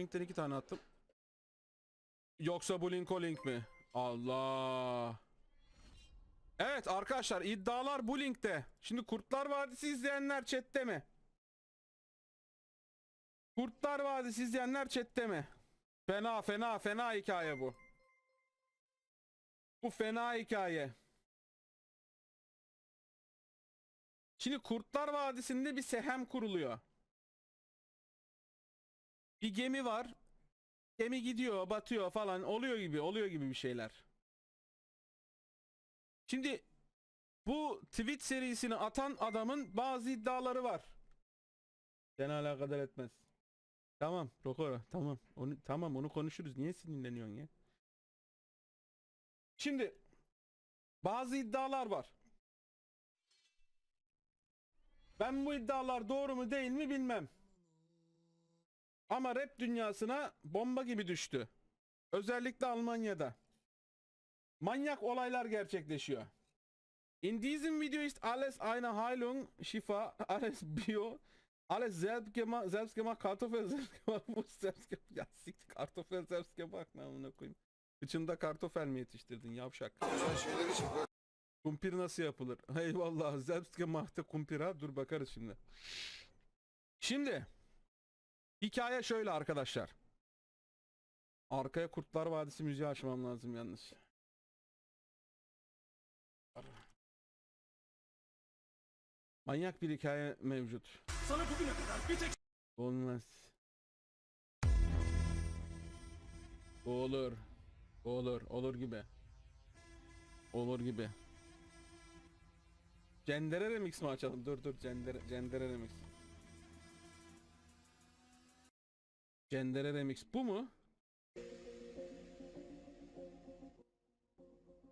Linkten iki tane attım. Yoksa bu link o link mi? Allah. Evet arkadaşlar iddialar bu linkte. Şimdi Kurtlar Vadisi izleyenler chatte mi? Kurtlar Vadisi izleyenler chatte mi? Fena fena fena hikaye bu. Bu fena hikaye. Şimdi Kurtlar Vadisi'nde bir sehem kuruluyor. Bir gemi var. Gemi gidiyor, batıyor falan oluyor gibi, oluyor gibi bir şeyler. Şimdi bu tweet serisini atan adamın bazı iddiaları var. Seni alakadar etmez. Tamam, Rokora, tamam. Onu tamam onu konuşuruz. Niye sinirleniyorsun ya? Şimdi bazı iddialar var. Ben bu iddialar doğru mu değil mi bilmem. Ama rap dünyasına bomba gibi düştü. Özellikle Almanya'da. Manyak olaylar gerçekleşiyor. In diesem Video ist alles eine Heilung, Schiffer, alles Bio, alles selbstgemacht, selbstgemacht, Kartoffel selbstgemacht, Wurst selbstgemacht. Ya siktir kartoffel selbstgemacht ne amına koyayım. Kıçında kartoffel mi yetiştirdin yavşak? Kumpir nasıl yapılır? Eyvallah. Selbstgemachte kumpir ha. Dur bakarız şimdi. Şimdi hikaye şöyle arkadaşlar. Arkaya Kurtlar Vadisi müziği açmam lazım yalnız. Manyak bir hikaye mevcut. Sana bugüne kadar bir tek Olmaz. Olur. Olur. Olur gibi. Olur gibi. Cendere remix mi açalım? Dur dur Cendere, Cendere remix. Cendere remix bu mu?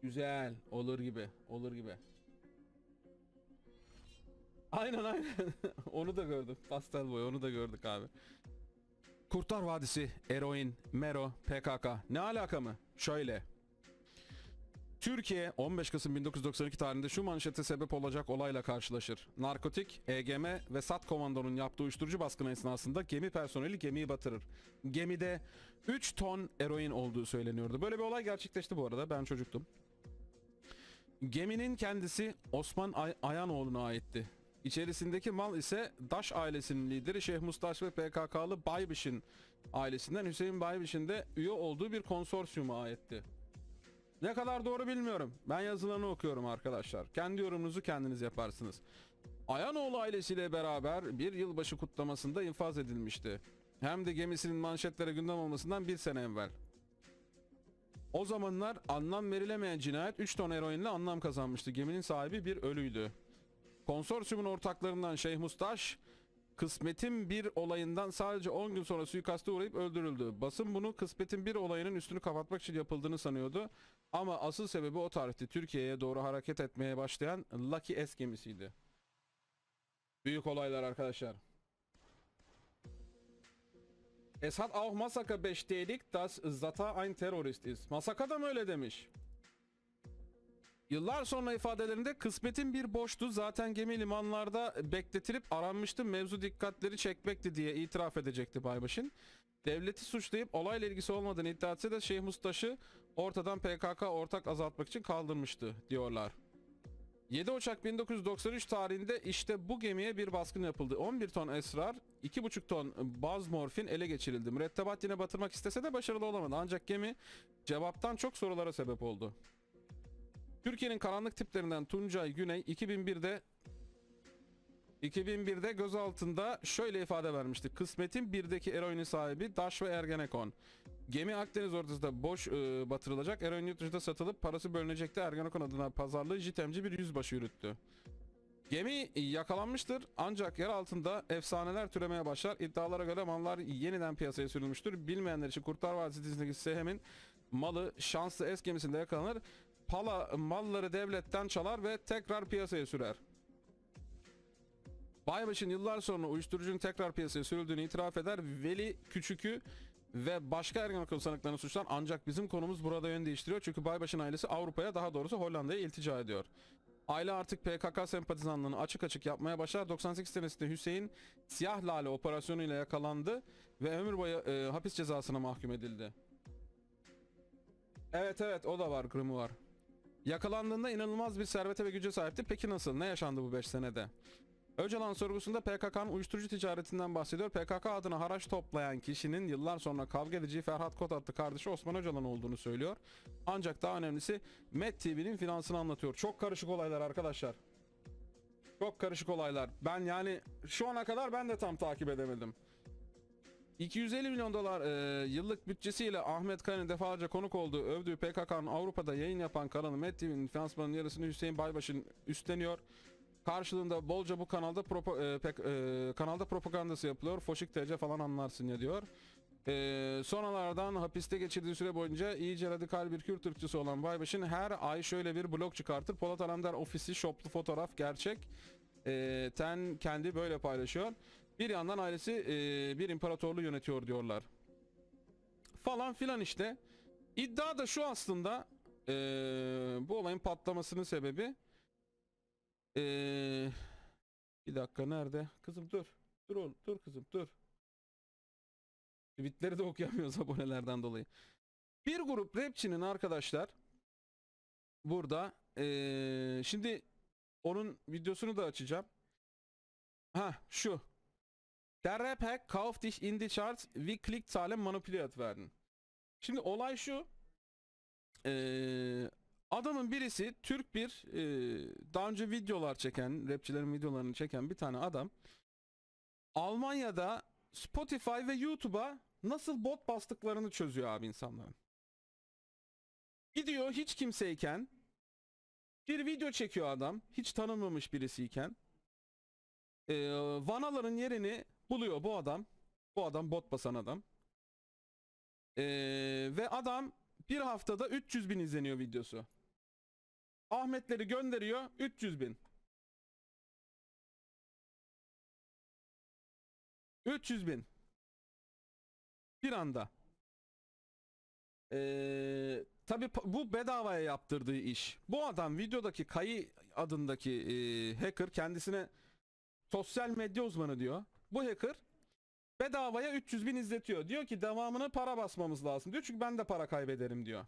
Güzel. Olur gibi. Olur gibi. Aynen aynen. onu da gördüm. Pastel boy onu da gördük abi. Kurtlar Vadisi, eroin, mero, PKK. Ne alaka mı? Şöyle. Türkiye 15 Kasım 1992 tarihinde şu manşete sebep olacak olayla karşılaşır. Narkotik, EGM ve SAT komandonun yaptığı uyuşturucu baskını esnasında gemi personeli gemiyi batırır. Gemide 3 ton eroin olduğu söyleniyordu. Böyle bir olay gerçekleşti bu arada. Ben çocuktum. Geminin kendisi Osman Ay- Ayanoğlu'na aitti. İçerisindeki mal ise Daş ailesinin lideri Şeyh Mustaş ve PKK'lı Baybiş'in ailesinden Hüseyin Baybiş'in de üye olduğu bir konsorsiyuma aitti. Ne kadar doğru bilmiyorum. Ben yazılarını okuyorum arkadaşlar. Kendi yorumunuzu kendiniz yaparsınız. Ayanoğlu ailesiyle beraber bir yılbaşı kutlamasında infaz edilmişti. Hem de gemisinin manşetlere gündem olmasından bir sene evvel. O zamanlar anlam verilemeyen cinayet 3 ton eroinle anlam kazanmıştı. Geminin sahibi bir ölüydü. Konsorsiyumun ortaklarından Şeyh Mustaş, kısmetin bir olayından sadece 10 gün sonra suikaste uğrayıp öldürüldü. Basın bunu kısmetin bir olayının üstünü kapatmak için yapıldığını sanıyordu. Ama asıl sebebi o tarihte Türkiye'ye doğru hareket etmeye başlayan Lucky S gemisiydi. Büyük olaylar arkadaşlar. Es hat auch Masaka bestätigt, dass Zata ein Terrorist ist. Masaka da mı öyle demiş? Yıllar sonra ifadelerinde kısmetin bir boştu zaten gemi limanlarda bekletilip aranmıştı mevzu dikkatleri çekmekti diye itiraf edecekti Baybaş'ın. Devleti suçlayıp olayla ilgisi olmadığını iddia etse de Şeyh Mustaş'ı ortadan PKK ortak azaltmak için kaldırmıştı diyorlar. 7 Ocak 1993 tarihinde işte bu gemiye bir baskın yapıldı. 11 ton esrar, 2,5 ton baz morfin ele geçirildi. Mürettebat yine batırmak istese de başarılı olamadı. Ancak gemi cevaptan çok sorulara sebep oldu. Türkiye'nin karanlık tiplerinden Tuncay Güney 2001'de 2001'de gözaltında şöyle ifade vermişti. Kısmetin birdeki eroinin sahibi Daş ve Ergenekon. Gemi Akdeniz ortasında boş e, batırılacak. Eroin yurt dışında satılıp parası bölünecekti. Ergenekon adına pazarlığı jitemci bir yüzbaşı yürüttü. Gemi yakalanmıştır ancak yer altında efsaneler türemeye başlar. İddialara göre mallar yeniden piyasaya sürülmüştür. Bilmeyenler için Kurtlar Vadisi dizisindeki Sehem'in malı şanslı es gemisinde yakalanır. Pala malları devletten çalar ve tekrar piyasaya sürer. Baybaş'ın yıllar sonra uyuşturucunun tekrar piyasaya sürüldüğünü itiraf eder. Veli Küçük'ü ve başka Ergenekon sanıklarını suçlar ancak bizim konumuz burada yön değiştiriyor. Çünkü Baybaş'ın ailesi Avrupa'ya daha doğrusu Hollanda'ya iltica ediyor. Aile artık PKK sempatizanlığını açık açık yapmaya başlar. 98 senesinde Hüseyin Siyah Lale operasyonuyla yakalandı ve ömür boyu e, hapis cezasına mahkum edildi. Evet evet o da var Grim'i var. Yakalandığında inanılmaz bir servete ve güce sahipti. Peki nasıl? Ne yaşandı bu 5 senede? Öcalan sorgusunda PKK'nın uyuşturucu ticaretinden bahsediyor. PKK adına haraç toplayan kişinin yıllar sonra kavga edici Ferhat Kot adlı kardeşi Osman Öcalan olduğunu söylüyor. Ancak daha önemlisi Met TV'nin finansını anlatıyor. Çok karışık olaylar arkadaşlar. Çok karışık olaylar. Ben yani şu ana kadar ben de tam takip edemedim. 250 milyon dolar e, yıllık bütçesiyle Ahmet Kaya'nın defalarca konuk olduğu övdüğü PKK'nın Avrupa'da yayın yapan kanalı Met TV'nin finansmanının yarısını Hüseyin Baybaş'ın üstleniyor. Karşılığında bolca bu kanalda propa- e, pek- e, kanalda propagandası yapılıyor. Foşik TC falan anlarsın ya diyor. E, sonralardan hapiste geçirdiği süre boyunca iyice radikal bir Kürt ırkçısı olan Baybaş'ın her ay şöyle bir blog çıkartır. Polat Alemdar ofisi shoplu fotoğraf gerçek. E, ten kendi böyle paylaşıyor. Bir yandan ailesi e, bir imparatorluğu yönetiyor diyorlar. Falan filan işte. İddia da şu aslında e, bu olayın patlamasının sebebi e, bir dakika nerede? Kızım dur. Dur oğlum dur kızım dur. Tweetleri de okuyamıyoruz abonelerden dolayı. Bir grup rapçinin arkadaşlar burada e, şimdi onun videosunu da açacağım. Ha şu. Der Rap Hack kauft dich in die Charts wie Klickzahlen manipuliert werden. Şimdi olay şu. Ee, adamın birisi Türk bir e, daha önce videolar çeken, rapçilerin videolarını çeken bir tane adam Almanya'da Spotify ve YouTube'a nasıl bot bastıklarını çözüyor abi insanların. Gidiyor hiç kimseyken bir video çekiyor adam hiç tanınmamış birisiyken ee, vanaların yerini buluyor bu adam. Bu adam bot basan adam. Ee, ve adam bir haftada 300 bin izleniyor videosu. Ahmetleri gönderiyor 300 bin. 300 bin. Bir anda. Ee, tabi bu bedavaya yaptırdığı iş. Bu adam videodaki Kayı adındaki e, hacker kendisine sosyal medya uzmanı diyor. Bu hacker bedavaya 300 bin izletiyor. Diyor ki devamını para basmamız lazım diyor. Çünkü ben de para kaybederim diyor.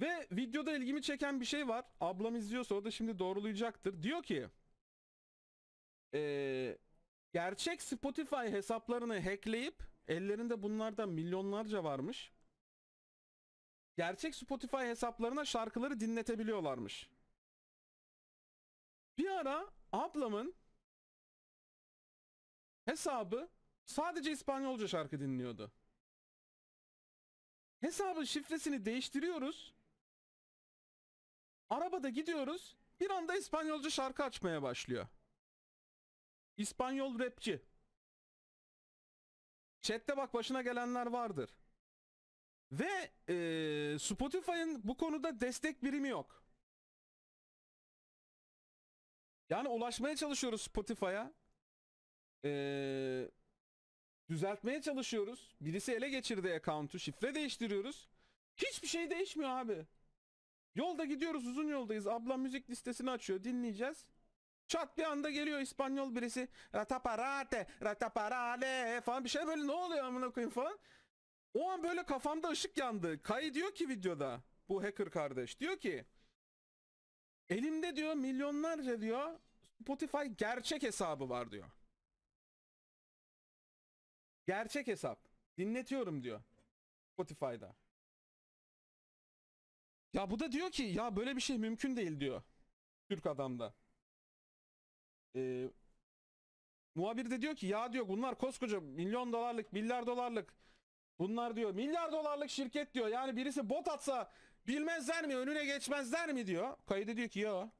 Ve videoda ilgimi çeken bir şey var. Ablam izliyorsa o da şimdi doğrulayacaktır. Diyor ki eee, gerçek Spotify hesaplarını hackleyip ellerinde bunlardan milyonlarca varmış. Gerçek Spotify hesaplarına şarkıları dinletebiliyorlarmış. Bir ara ablamın hesabı sadece İspanyolca şarkı dinliyordu. Hesabın şifresini değiştiriyoruz. Arabada gidiyoruz. Bir anda İspanyolca şarkı açmaya başlıyor. İspanyol rapçi. Chat'te bak başına gelenler vardır. Ve eee, Spotify'ın bu konuda destek birimi yok. Yani ulaşmaya çalışıyoruz Spotify'a. Ee, düzeltmeye çalışıyoruz. Birisi ele geçirdi account'u. Şifre değiştiriyoruz. Hiçbir şey değişmiyor abi. Yolda gidiyoruz uzun yoldayız. Ablam müzik listesini açıyor. Dinleyeceğiz. Çat bir anda geliyor İspanyol birisi. Rataparate, rataparale falan bir şey böyle ne oluyor amına koyayım falan. O an böyle kafamda ışık yandı. Kay diyor ki videoda bu hacker kardeş diyor ki elimde diyor milyonlarca diyor Spotify gerçek hesabı var diyor. Gerçek hesap. Dinletiyorum diyor. Spotify'da. Ya bu da diyor ki ya böyle bir şey mümkün değil diyor. Türk adamda. Ee, muhabir de diyor ki ya diyor bunlar koskoca milyon dolarlık milyar dolarlık bunlar diyor milyar dolarlık şirket diyor. Yani birisi bot atsa bilmezler mi önüne geçmezler mi diyor. Kayıda diyor ki ya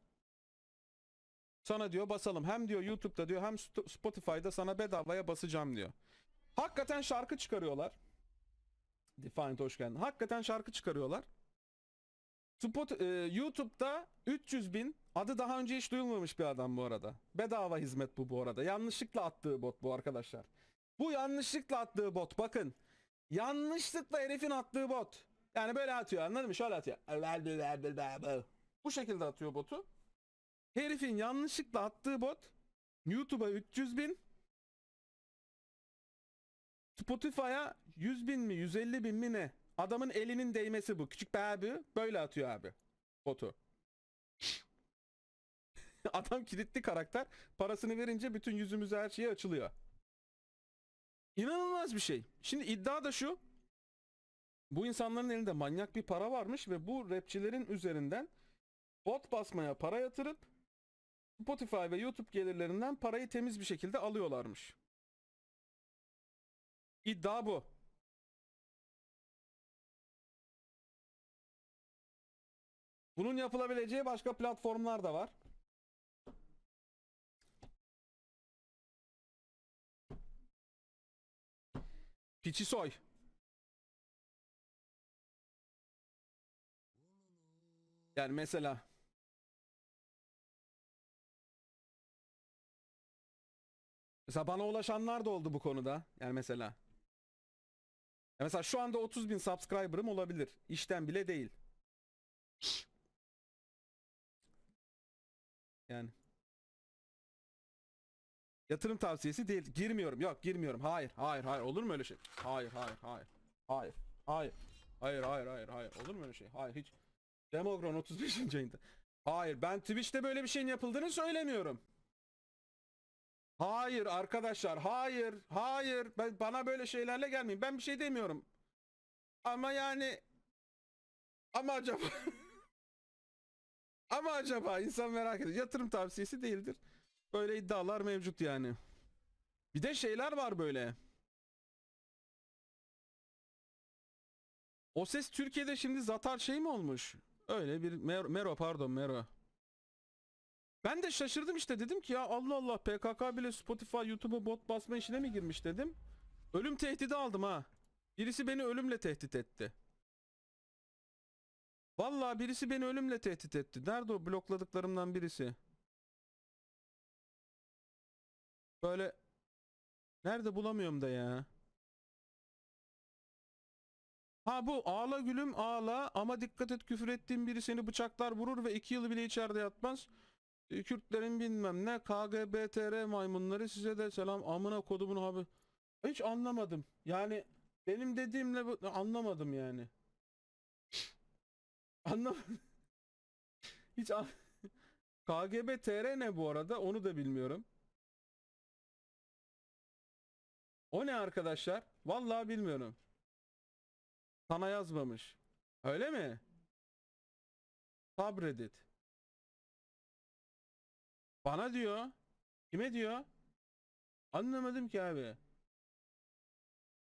sana diyor basalım. Hem diyor YouTube'da diyor hem Spotify'da sana bedavaya basacağım diyor. Hakikaten şarkı çıkarıyorlar. Defiant hoş geldin. Hakikaten şarkı çıkarıyorlar. Spot, e, YouTube'da 300 bin adı daha önce hiç duyulmamış bir adam bu arada. Bedava hizmet bu bu arada. Yanlışlıkla attığı bot bu arkadaşlar. Bu yanlışlıkla attığı bot. Bakın. Yanlışlıkla herifin attığı bot. Yani böyle atıyor anladın mı? Şöyle atıyor. Bu şekilde atıyor botu. Herifin yanlışlıkla attığı bot YouTube'a 300 bin Spotify'a 100 bin mi 150 bin mi ne? Adamın elinin değmesi bu. Küçük bir abi böyle atıyor abi. Botu. Adam kilitli karakter. Parasını verince bütün yüzümüze her şeye açılıyor. İnanılmaz bir şey. Şimdi iddia da şu. Bu insanların elinde manyak bir para varmış ve bu rapçilerin üzerinden bot basmaya para yatırıp Spotify ve YouTube gelirlerinden parayı temiz bir şekilde alıyorlarmış. İddia bu. Bunun yapılabileceği başka platformlar da var. Piçi soy. Yani mesela Mesela bana ulaşanlar da oldu bu konuda. Yani mesela. Ya mesela şu anda 30 bin subscriber'ım olabilir. İşten bile değil. Yani. Yatırım tavsiyesi değil. Girmiyorum. Yok girmiyorum. Hayır. Hayır. Hayır. Olur mu öyle şey? Hayır. Hayır. Hayır. Hayır. Hayır. Hayır. Hayır. Hayır. Hayır. Olur mu öyle şey? Hayır. Hiç. Demogron 35. ayında. Hayır. Ben Twitch'te böyle bir şeyin yapıldığını söylemiyorum. Hayır arkadaşlar. Hayır. Hayır. Ben, bana böyle şeylerle gelmeyin. Ben bir şey demiyorum. Ama yani ama acaba ama acaba insan merak ediyor. Yatırım tavsiyesi değildir. Böyle iddialar mevcut yani. Bir de şeyler var böyle. O ses Türkiye'de şimdi Zatar şey mi olmuş? Öyle bir Mero, Mero pardon Mero. Ben de şaşırdım işte dedim ki ya Allah Allah PKK bile Spotify YouTube'a bot basma işine mi girmiş dedim. Ölüm tehdidi aldım ha. Birisi beni ölümle tehdit etti. Vallahi birisi beni ölümle tehdit etti. Nerede o blokladıklarımdan birisi? Böyle nerede bulamıyorum da ya. Ha bu ağla gülüm ağla ama dikkat et küfür ettiğin biri seni bıçaklar vurur ve iki yıl bile içeride yatmaz. E, Kürtlerin bilmem ne KGBTR maymunları size de selam amına kodumun abi. Hiç anlamadım. Yani benim dediğimle bu- anlamadım yani. Anlamadım. Hiç an... KGBTR ne bu arada onu da bilmiyorum. O ne arkadaşlar? Vallahi bilmiyorum. Sana yazmamış. Öyle mi? Subreddit. Bana diyor. Kime diyor? Anlamadım ki abi.